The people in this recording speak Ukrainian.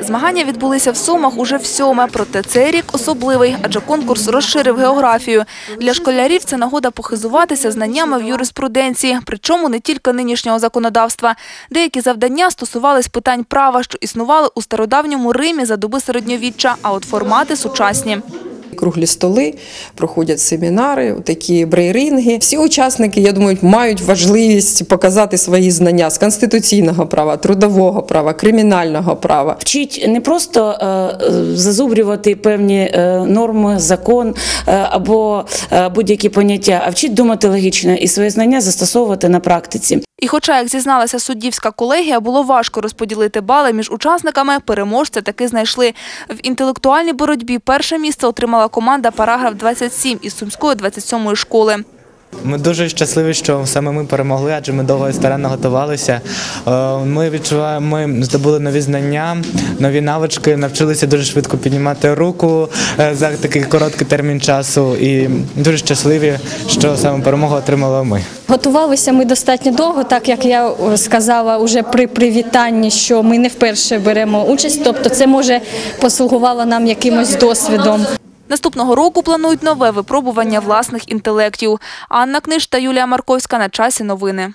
Змагання відбулися в Сумах уже в сьоме, проте цей рік особливий, адже конкурс розширив географію. Для школярів це нагода похизуватися знаннями в юриспруденції, причому не тільки нинішнього законодавства. Деякі завдання стосувались питань права, що існували у стародавньому Римі за доби середньовіччя, а от формати сучасні. Круглі столи, проходять семінари, такі брейринги. Всі учасники, я думаю, мають важливість показати свої знання з конституційного права, трудового права, кримінального права. Вчить не просто е, зазубрювати певні е, норми, закон е, або е, будь-які поняття, а вчить думати логічно і свої знання застосовувати на практиці. І хоча, як зізналася суддівська колегія, було важко розподілити бали між учасниками, переможця таки знайшли. В інтелектуальній боротьбі перше місце отримала команда «Параграф 27» із Сумської 27-ї школи. Ми дуже щасливі, що саме ми перемогли, адже ми довго і старанно готувалися. Е, Ми відчуваємо, ми здобули нові знання, нові навички, навчилися дуже швидко піднімати руку е, за такий короткий термін часу. І дуже щасливі, що саме перемогу отримали ми. Готувалися ми достатньо довго, так як я сказала уже при привітанні, що ми не вперше беремо участь, тобто це може послугувало нам якимось досвідом. Наступного року планують нове випробування власних інтелектів. Анна Книж та Юлія Марковська на часі новини.